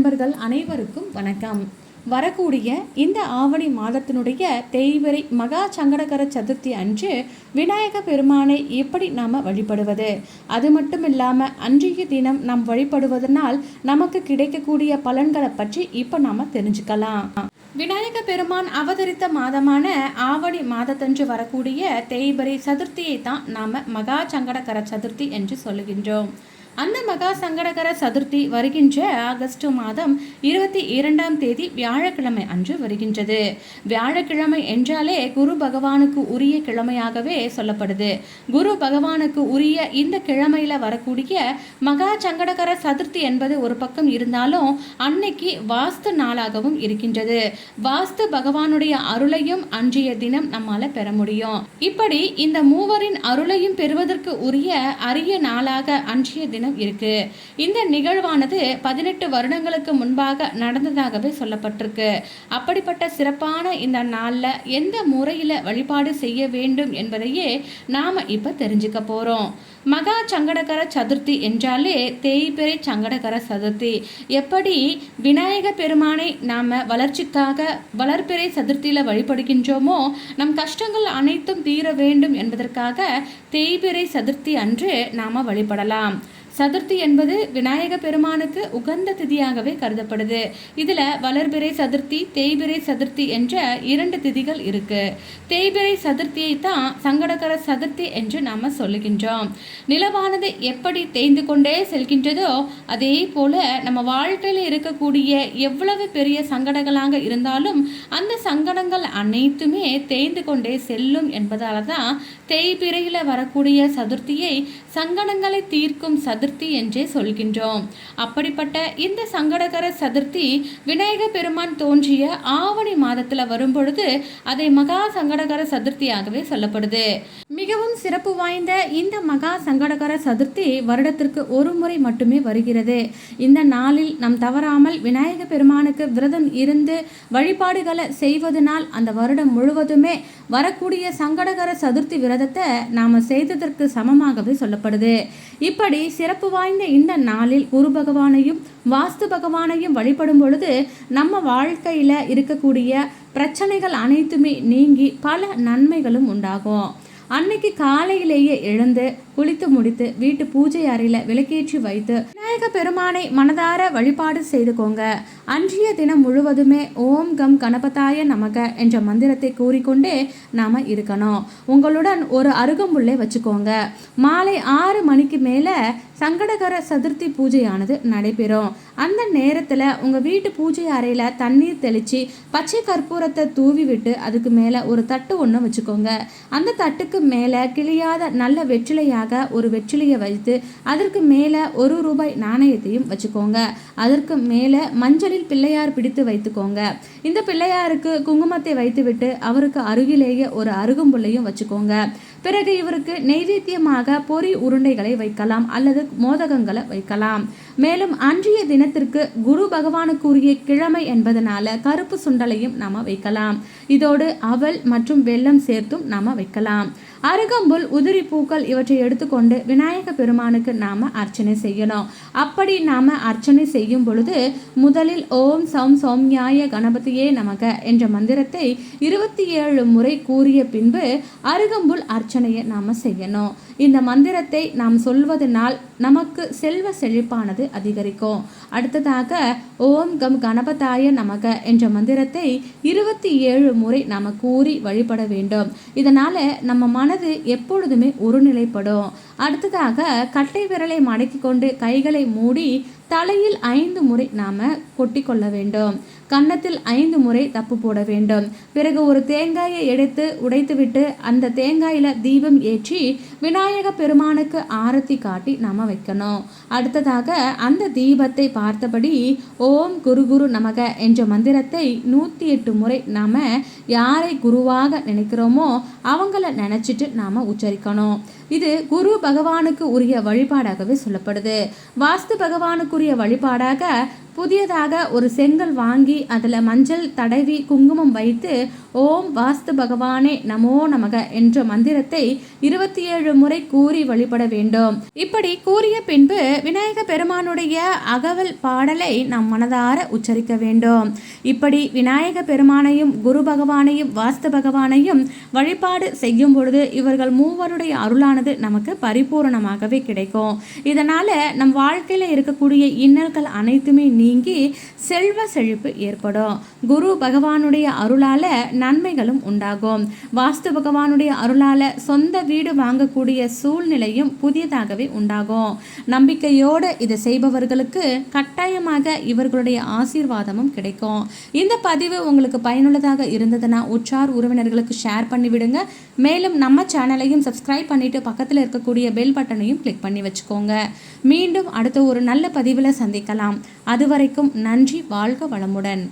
நண்பர்கள் அனைவருக்கும் வணக்கம். வரக்கூடிய இந்த ஆவணி மாதத்தினுடைய தேய்வரை மகா சங்கடகர சதுர்த்தி அன்று விநாயக பெருமானை எப்படி நாம் வழிபடுவது? அது மட்டும் இல்லாமல் அன்றைய தினம் நாம் வழிபடுவதனால் நமக்கு கிடைக்கக்கூடிய பலன்களை பற்றி இப்போ நாம் தெரிஞ்சுக்கலாம். விநாயக பெருமான் அவதரித்த மாதமான ஆவணி மாதத்தன்று வரக்கூடிய தேய்பிறை சதுர்த்தியை தான் நாம் மகா சங்கடகர சதுர்த்தி என்று சொல்லுகின்றோம். அந்த மகா சங்கடகர சதுர்த்தி வருகின்ற ஆகஸ்ட் மாதம் இருபத்தி இரண்டாம் தேதி வியாழக்கிழமை அன்று வருகின்றது. வியாழக்கிழமை என்றாலே குரு பகவானுக்கு உரிய கிழமையாகவே சொல்லப்படுது. குரு பகவானுக்கு உரிய இந்த கிழமையில் வரக்கூடிய மகா சங்கடகர சதுர்த்தி என்பது ஒரு பக்கம் இருந்தாலும் அன்னைக்கு வாஸ்து நாளாகவும் இருக்கின்றது. வாஸ்து பகவானுடைய அருளையும் அன்றைய தினம் நம்மால பெற முடியும். இப்படி இந்த மூவரின் அருளையும் பெறுவதற்கு உரிய அரிய நாளாக அன்றைய தினம் இருக்கு. இந்த நிகழ்வானது பதினெட்டு வருடங்களுக்கு முன்பாக நடந்ததாகவே சொல்லப்பட்டிருக்கு. அப்படிப்பட்ட சிறப்பான இந்த நாளில் எந்த முறையில் வழிபாடு செய்ய வேண்டும் என்பதையே நாம் இப்போ தெரிஞ்சுக்க போகிறோம் மகா சங்கடகர சதுர்த்தி என்றாலே தேய்பிறை சங்கடகர சதுர்த்தி. எப்படி விநாயக பெருமானை நாம் வளர்ச்சிக்காக வளர்ப்பிறை சதுர்த்தியில் வழிபடுகின்றோமோ நம் கஷ்டங்கள் அனைத்தும் தீர வேண்டும் என்பதற்காக தேய்பிறை சதுர்த்தி அன்று நாம் வழிபடலாம். சதுர்த்தி என்பது விநாயக பெருமானுக்கு உகந்த திதியாகவே கருதப்படுது. இதில் வளர்பிறை சதுர்த்தி தேய்பிறை சதுர்த்தி என்ற இரண்டு திதிகள் இருக்கு. தேய்பிறை சதுர்த்தியை தான் சங்கடகர சதுர்த்தி என்று நாம் சொல்லுகின்றோம். நிலவானது எப்படி தேய்ந்து கொண்டே செல்கின்றதோ அதே போல நம்ம வாழ்க்கையில் இருக்கக்கூடிய எவ்வளவு பெரிய சங்கடங்களாக இருந்தாலும் அந்த சங்கடங்கள் அனைத்துமே தேய்ந்து கொண்டே செல்லும் என்பதால தான் தேய்பிறையில் வரக்கூடிய சதுர்த்தியை சங்கடங்களை தீர்க்கும் சதுர்த்தி என்றே சொல்கின்றோம். அப்படிப்பட்ட இந்த சங்கடகர சதுர்த்தி விநாயக பெருமான் தோன்றிய ஆவணி மாதத்தில் வரும்பொழுது அதை மகா சங்கடகர சதுர்த்தியாகவே சொல்லப்படுது. மிகவும் சிறப்பு வாய்ந்த இந்த மகா சங்கடகர சதுர்த்தி வருடத்திற்கு ஒரு முறை மட்டுமே வருகிறது. இந்த நாளில் நம் தவறாமல் விநாயக பெருமானுக்கு விரதம் இருந்து வழிபாடுகளை செய்வதனால் அந்த வருடம் முழுவதுமே வரக்கூடிய சங்கடகர சதுர்த்தி விரதத்தை நாம் செய்ததற்கு சமமாகவே சொல்லப்படுது. இப்படி சிறப்பு வாய்ந்த இந்த நாளில் குரு பகவானையும் வாஸ்து பகவானையும் வழிபடும் பொழுது நம்ம வாழ்க்கையில் இருக்கக்கூடிய பிரச்சனைகள் அனைத்துமே நீங்கி பல நன்மைகளும் உண்டாகும். அன்னைக்கு காலையிலேயே எழுந்து குளித்து முடித்து வீட்டு பூஜை அறையில் விளக்கேற்றி வைத்து விநாயக பெருமானை மனதார வழிபாடு செய்துக்கோங்க அன்றைய தினம் முழுவதுமே ஓம் கம் கணபதாய நமக என்ற மந்திரத்தை கூறிக்கொண்டே நாம் இருக்கணும். உங்களுடன் ஒரு அருகம்புல்லை வச்சுக்கோங்க. மாலை ஆறு மணிக்கு மேலே சங்கடகர சதுர்த்தி பூஜையானது நடைபெறும். அந்த நேரத்தில் உங்கள் வீட்டு பூஜை அறையில் தண்ணீர் தெளித்து பச்சை கற்பூரத்தை தூவி விட்டு அதுக்கு மேலே ஒரு தட்டு ஒன்று வச்சுக்கோங்க. அந்த தட்டுக்கு மேலே கிளியாத நல்ல வெற்றிலையாக ஒரு வெற்றிலையை வைத்து அதற்கு மேலே ஒரு ரூபாய் நாணயத்தையும் வச்சுக்கோங்க. அதற்கு மேலே மஞ்சளில் பிள்ளையார் பிடித்து வைத்துக்கோங்க. இந்த பிள்ளையாருக்கு குங்குமத்தை வைத்துவிட்டு அவருக்கு அருகிலேயே ஒரு அருகும்புள்ளையும் வச்சுக்கோங்க. பிறகு இவருக்கு நெய்வேத்தியமாக பொறி உருண்டைகளை வைக்கலாம் அல்லது மோதகங்களை வைக்கலாம். மேலும் அன்றைய தினத்திற்கு குரு பகவானுக்குரிய கிழமை என்பதனால கருப்பு சுண்டலையும் நாம வைக்கலாம். இதோடு அவல் மற்றும் வெல்லம் சேர்த்தும் நாம வைக்கலாம். அருகம்புல் உதிரி பூக்கள் இவற்றை எடுத்துக்கொண்டு விநாயக பெருமானுக்கு நாம் அர்ச்சனை செய்யணும். அப்படி நாம் அர்ச்சனை செய்யும் பொழுது முதலில் ஓம் சௌம் சௌம்யாய கணபதியே நமக என்ற மந்திரத்தை இருபத்தி ஏழு முறை கூறிய பின்பு அருகம்புல் அர்ச்சனையை நாம் செய்யணும். இந்த மந்திரத்தை நாம் சொல்வதனால் நமக்கு செல்வ செழிப்பானது அதிகரிக்கும். அடுத்ததாக ஓம் கம் கணபதாய நமக என்ற மந்திரத்தை இருபத்தி ஏழு முறை நாம் கூறி வழிபட வேண்டும். இதனால் நம்ம மனது எப்பொழுதுமே ஒருநிலைப்படும். அடுத்ததாக கட்டை விரலை மடக்கி கொண்டு கைகளை மூடி தலையில் ஐந்து முறை நாம கொட்டி கொள்ள வேண்டும். கன்னத்தில் ஐந்து முறை தப்பு போட வேண்டும். பிறகு ஒரு தேங்காயை எடுத்து உடைத்துவிட்டு அந்த தேங்காயில் தீபம் ஏற்றி விநாயக பெருமானுக்கு ஆரத்தி காட்டி நாம வைக்கணும். அடுத்ததாக அந்த தீபத்தை பார்த்தபடி ஓம் குரு குரு நமக என்ற மந்திரத்தை நூற்றி எட்டு முறை நாம யாரை குருவாக நினைக்கிறோமோ அவங்கள நினச்சிட்டு நாம உச்சரிக்கணும். இது குரு பகவானுக்கு உரிய வழிபாடாகவே சொல்லப்படுது. வாஸ்து பகவானுக்குரிய வழிபாடாக புதியதாக ஒரு செங்கல் வாங்கி அதில் மஞ்சள் தடவி குங்குமம் வைத்து ஓம் வாஸ்து பகவானே நமோ நமக என்ற மந்திரத்தை இருபத்தி ஏழு முறை கூறி வழிபட வேண்டும். இப்படி கூறிய பின்பு விநாயக பெருமானுடைய அகவல் பாடலை நாம் மனதார உச்சரிக்க வேண்டும். இப்படி விநாயக பெருமானையும் குரு பகவானையும் வாஸ்து பகவானையும் வழிபாடு செய்யும் பொழுது இவர்கள் மூவருடைய அருளானது நமக்கு பரிபூரணமாகவே கிடைக்கும். இதனால நம் வாழ்க்கையில் இருக்கக்கூடிய இன்னல்கள் அனைத்துமே நீங்கி செல்வ செழிப்பு ஏற்படும். குரு பகவானுடைய அருளால நன்மைகளும் உண்டாகும். வாஸ்து பகவானுடைய அருளால சொந்த வீடு வாங்கக்கூடிய சூழ்நிலையும் புதியதாகவே உண்டாகும். நம்பிக்கையோடு இதை செய்பவர்களுக்கு கட்டாயமாக இவர்களுடைய ஆசீர்வாதமும் கிடைக்கும். இந்த பதிவு உங்களுக்கு பயனுள்ளதாக இருந்ததுன்னா உற்றார் உறவினர்களுக்கு ஷேர் பண்ணிவிடுங்க. மேலும் நம்ம சேனலையும் சப்ஸ்கிரைப் பண்ணிட்டு பக்கத்தில் இருக்கக்கூடிய பெல் பட்டனையும் கிளிக் பண்ணி வச்சுக்கோங்க. மீண்டும் அடுத்த ஒரு நல்ல பதிவில் சந்திக்கலாம். அதுவரைக்கும் நன்றி வாழ்க வளமுடன்.